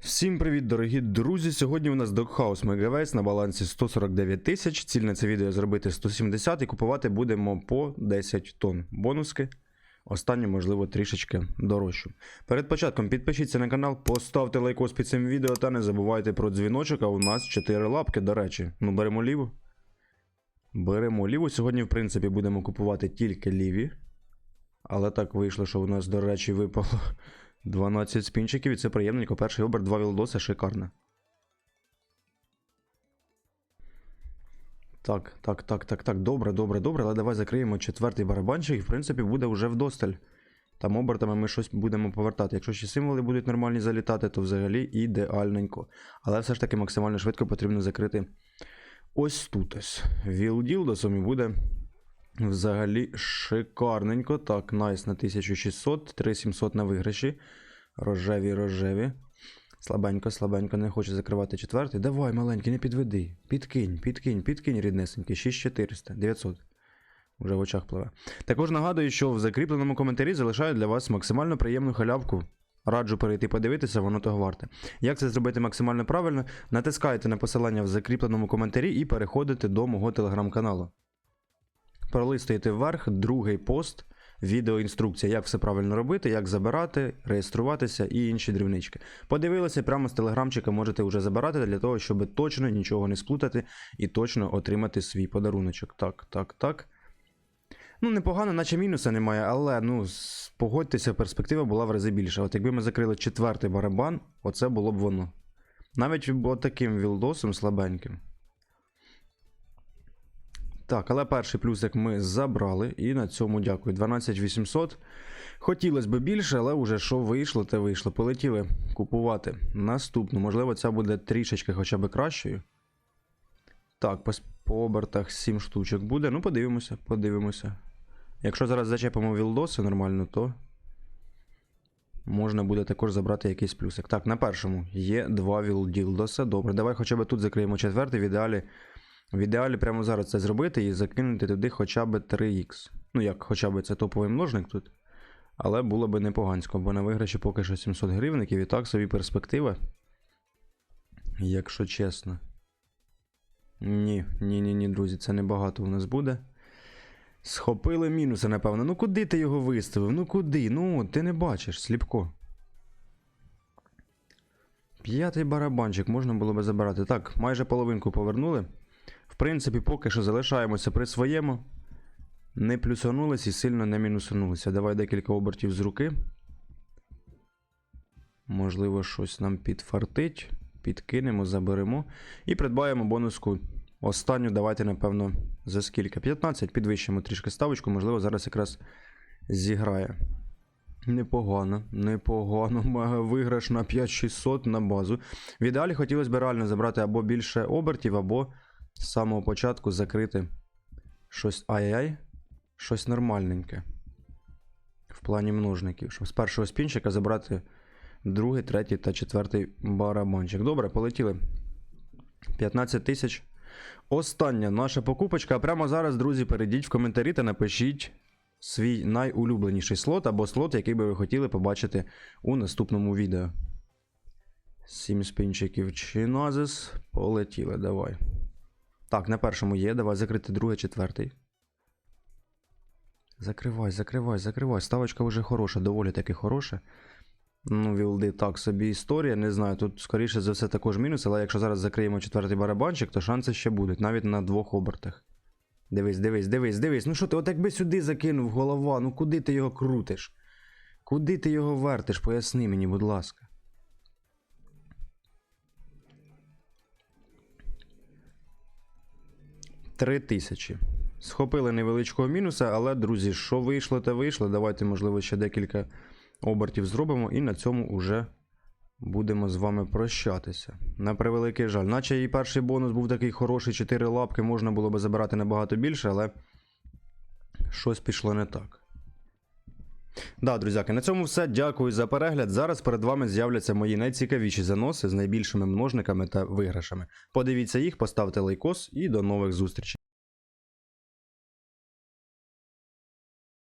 Всім привіт, дорогі друзі! Сьогодні у нас Doghouse Megaways на балансі 149 тисяч. Ціль на це відео зробити 170 і купувати будемо по 10 тонн бонуски. Останню, можливо, трішечки дорожчу. Перед початком підпишіться на канал, поставте лайкос під цим відео та не забувайте про дзвіночок, а у нас 4 лапки, до речі. Ну, беремо ліву. Беремо ліву. Сьогодні, в принципі, будемо купувати тільки ліві. Але так вийшло, що у нас, до речі, випало 12 спінчиків, і це приємненько. Перший оберт, два вілдоси, шикарно. Так, так, так, так, так. Добре, добре, добре. Але давай закриємо четвертий барабанчик, і в принципі буде вже вдосталь. Там обертами ми щось будемо повертати. Якщо ще символи будуть нормальні залітати, то взагалі ідеальненько. Але все ж таки максимально швидко потрібно закрити ось тут ось. Вілділдосом і буде Взагалі шикарненько. Так, найс на 1600, 3700 на виграші. Рожеві, рожеві. Слабенько, слабенько, не хочу закривати четвертий. Давай, маленький, не підведи. Підкинь, підкинь, підкинь, ріднесенький. 6400, 900. Вже в очах пливе. Також нагадую, що в закріпленому коментарі залишаю для вас максимально приємну халявку. Раджу перейти подивитися, воно того варте. Як це зробити максимально правильно? Натискайте на посилання в закріпленому коментарі і переходите до мого телеграм-каналу. Пролистуєте вверх, другий пост, відеоінструкція, як все правильно робити, як забирати, реєструватися і інші дрібнички. Подивилися, прямо з телеграмчика можете вже забирати для того, щоб точно нічого не сплутати і точно отримати свій подаруночок. Так, так, так. Ну, непогано, наче мінуса немає, але ну, погодьтеся, перспектива була в рази більша. От якби ми закрили четвертий барабан, оце було б воно. Навіть от таким вілдосом слабеньким. Так, але перший плюсик ми забрали, і на цьому дякую. 12800. Хотілося б більше, але вже що вийшло, те вийшло. Полетіли купувати наступну. Можливо, ця буде трішечки хоча б кращою. Так, по, по обертах 7 штучок буде. Ну, подивимося, подивимося. Якщо зараз зачепимо вілдоси нормально, то можна буде також забрати якийсь плюсик. Так, на першому є два вілділдоса. Добре, давай хоча б тут закриємо четвертий. В ідеалі в ідеалі прямо зараз це зробити і закинути туди хоча б 3х. Ну як, хоча б це топовий множник тут. Але було б непогансько, бо на виграші поки що 700 гривників і так собі перспектива. Якщо чесно. Ні, ні, ні, ні, друзі, це небагато у нас буде. Схопили мінуси, напевно. Ну куди ти його виставив? Ну куди? Ну, ти не бачиш, сліпко. П'ятий барабанчик можна було би забирати. Так, майже половинку повернули. Принципі, поки що залишаємося при своєму. Не плюсанулись і сильно не мінусанулися. Давай декілька обертів з руки. Можливо, щось нам підфартить. Підкинемо, заберемо. І придбаємо бонуску. Останню, давайте, напевно, за скільки? 15, підвищимо трішки ставочку, можливо, зараз якраз зіграє. Непогано, непогано. Виграш на 5600 на базу. В ідеалі хотілося б реально забрати або більше обертів, або з самого початку закрити щось ай-яй, щось нормальненьке. В плані множників. Щоб з першого спінчика забрати другий, третій та четвертий барабанчик. Добре, полетіли. 15 тисяч. Остання наша покупочка. А прямо зараз, друзі, перейдіть в коментарі та напишіть свій найулюбленіший слот або слот, який би ви хотіли побачити у наступному відео. Сім спінчиків Чиназис. Полетіли, давай. Так, на першому є. Давай закрити другий, четвертий. Закривай, закривай, закривай. Ставочка вже хороша, доволі таки хороша. Ну, вілди, так собі історія. Не знаю, тут, скоріше за все, також мінус, але якщо зараз закриємо четвертий барабанчик, то шанси ще будуть, навіть на двох обертах. Дивись, дивись, дивись, дивись. Ну що ти, от якби сюди закинув голова, ну куди ти його крутиш? Куди ти його вертиш? Поясни мені, будь ласка. Три тисячі. Схопили невеличкого мінуса, але, друзі, що вийшло, те вийшло. Давайте, можливо, ще декілька обертів зробимо, і на цьому вже будемо з вами прощатися. На превеликий жаль. Наче і перший бонус був такий хороший, 4 лапки, можна було би забирати набагато більше, але щось пішло не так. Да, друзяки, на цьому все. Дякую за перегляд. Зараз перед вами з'являться мої найцікавіші заноси з найбільшими множниками та виграшами. Подивіться їх, поставте лайкос і до нових зустрічей.